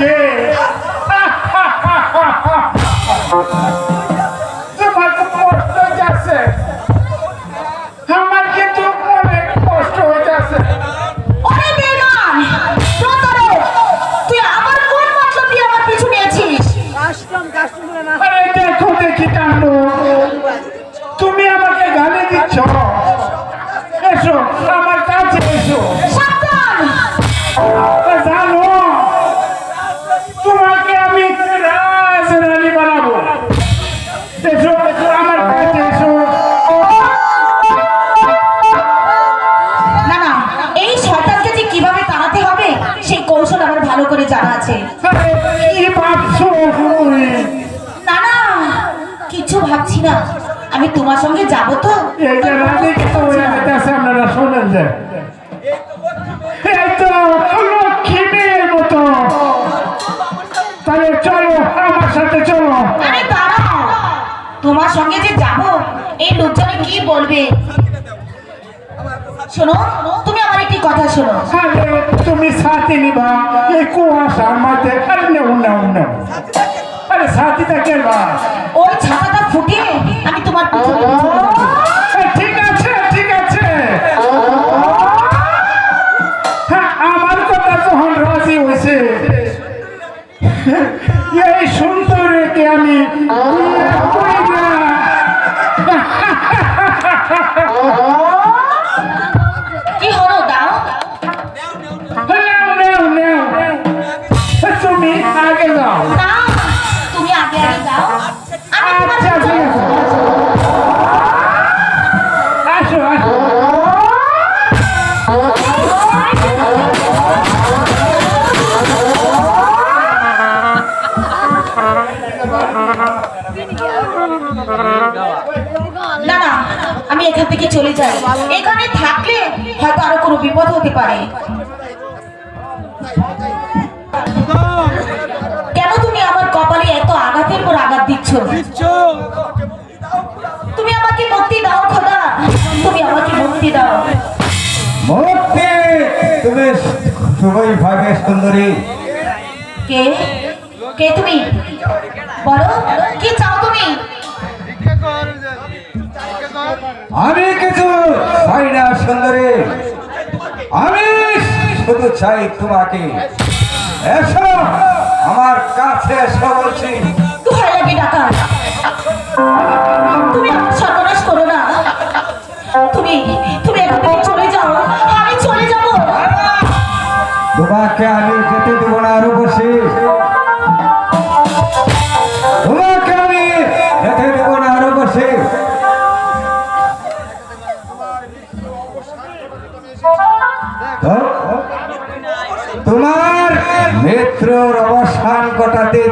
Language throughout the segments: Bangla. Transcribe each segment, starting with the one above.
থাকে কি ভাবছ না না কিছু ভাবছি না। আমি তোমার সঙ্গে যাব তো। আপনারা শোনেন যে। এই তো লক্ষ্মী মেয়ের মতো। তাহলে চলো আমার সাথে চলো। আরে দাঁড়াও। তোমার সঙ্গে যে যাব এই লোকজনে কি বলবে? শোনো তুমি আমার একটি কথা শোনো। আরে তুমি সাথে নিবা এই কুয়াশার মধ্যে। আরে নেও নেও নেও। আরে সাথীটা কেবা ওই ছাতাটা ফুটিয়ে আমি তোমার ঠিক আছে ঠিক আছে। হ্যাঁ আমার কথা যখন রাজি হয়েছে এই সুন্দরীকে আমি এখান থেকে চলে যাই এখানে থাকলে হয়তো আরও কোনো বিপদ হতে পারে। কেন তুমি আমার কপালে এত আঘাতের পর আঘাত দিচ্ছ? তুমি আমাকে মুক্তি দাও খোদা। তুমি আমাকে মুক্তি দাও। মুক্তি! তুমি খুবই ভাবে সুন্দরী। কে? কে তুমি? বলো কি চাও তুমি? আমি কিছু চাই না সুন্দরী। আমি শুধু চাই তোমাকে। এসো আমার কাছে এসো বলছি। তুমি সর্বনাশ করো না। তুমি তুমি এখান চলে যাও। আমি চলে যাব। তোমাকে আমি যেতে দেবো না আরও বসে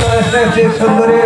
চলেছে সুন্দরী।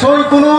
নিশ্চয়ই কোনো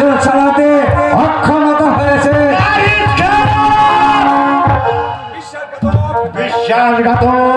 রাজ্য চালাতে অক্ষমতা হয়েছে। বিশ্বাসঘাতক।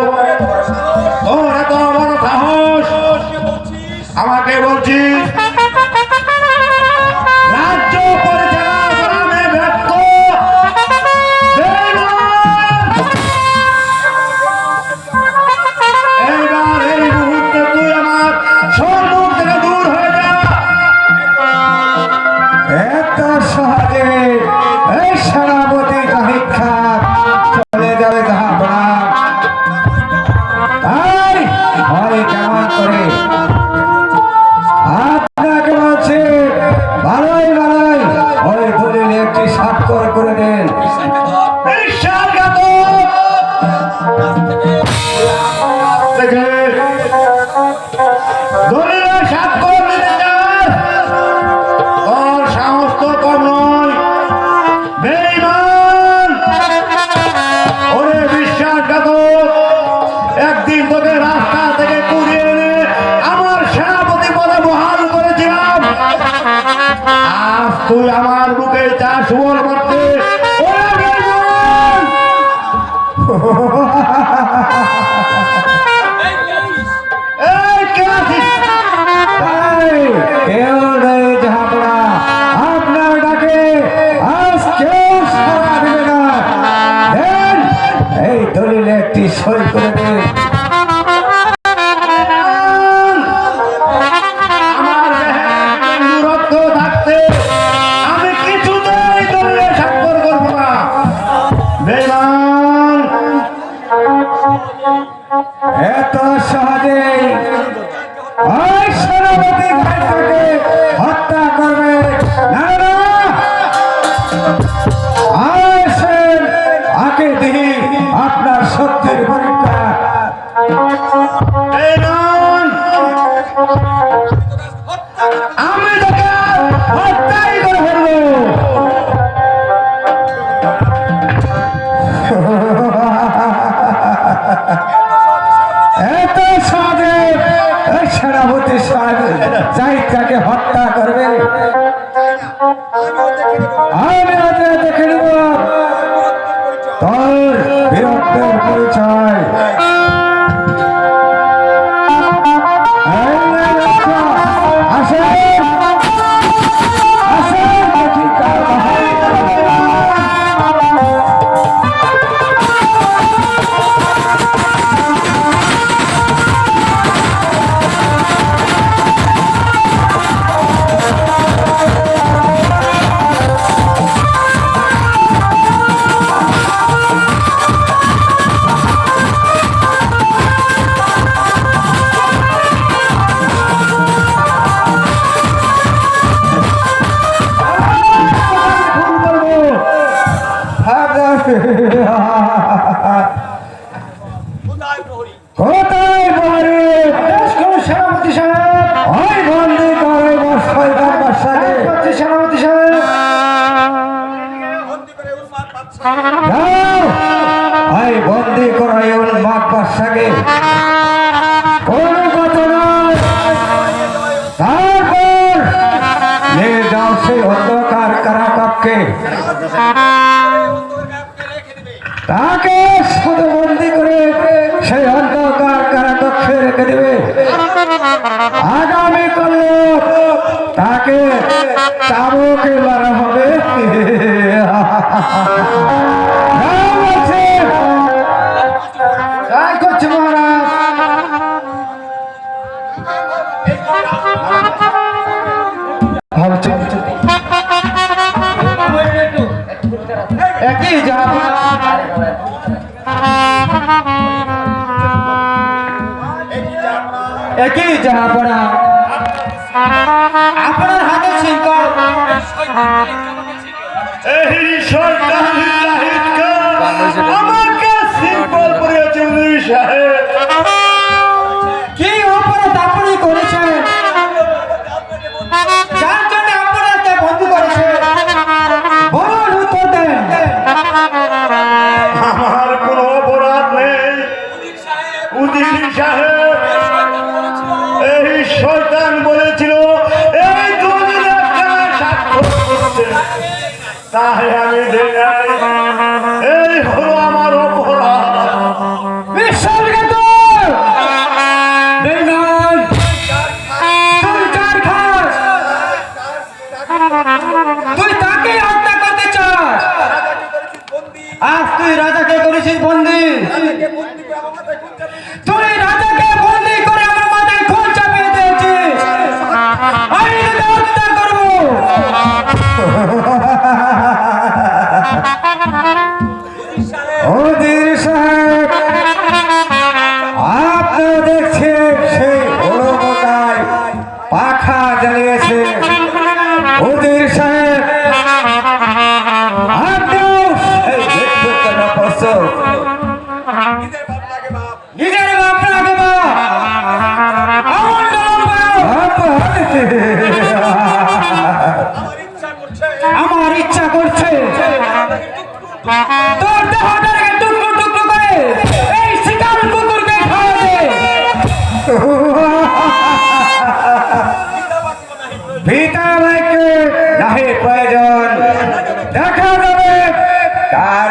পিতা মাইকে নাহি প্রয়োজন। দেখা যাবে তার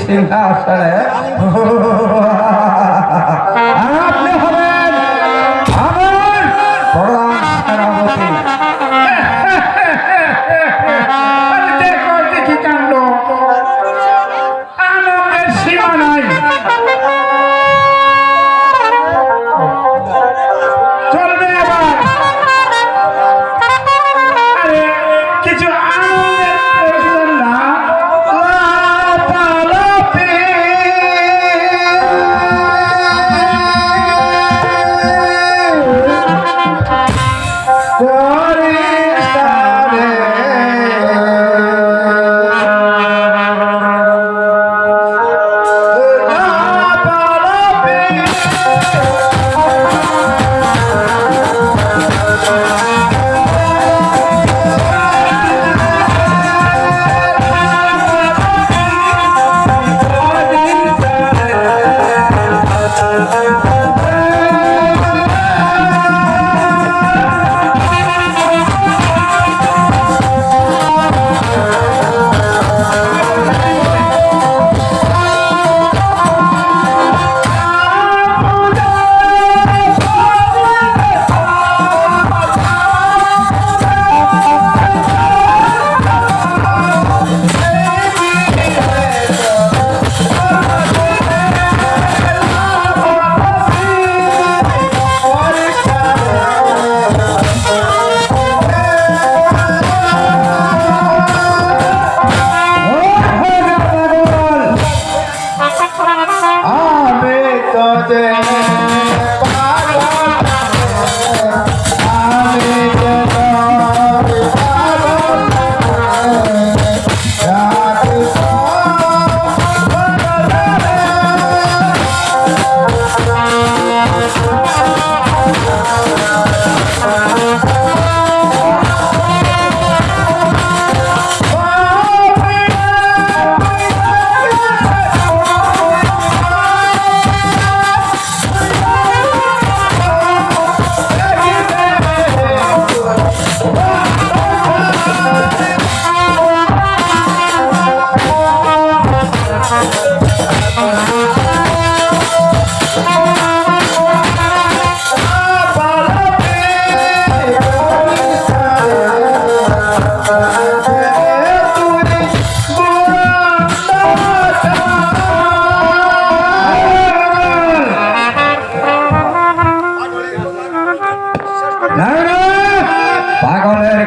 সিংহাসনে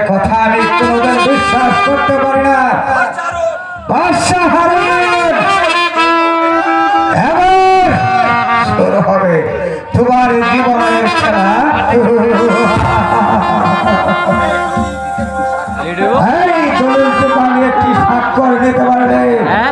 কথা আমি কোনোদিন বিশ্বাস করতে পারি না। হবে তোমার জীবনের খেলা। এই তুমি তুমি একটি স্বাক্ষর নিতে পারবে। হ্যাঁ?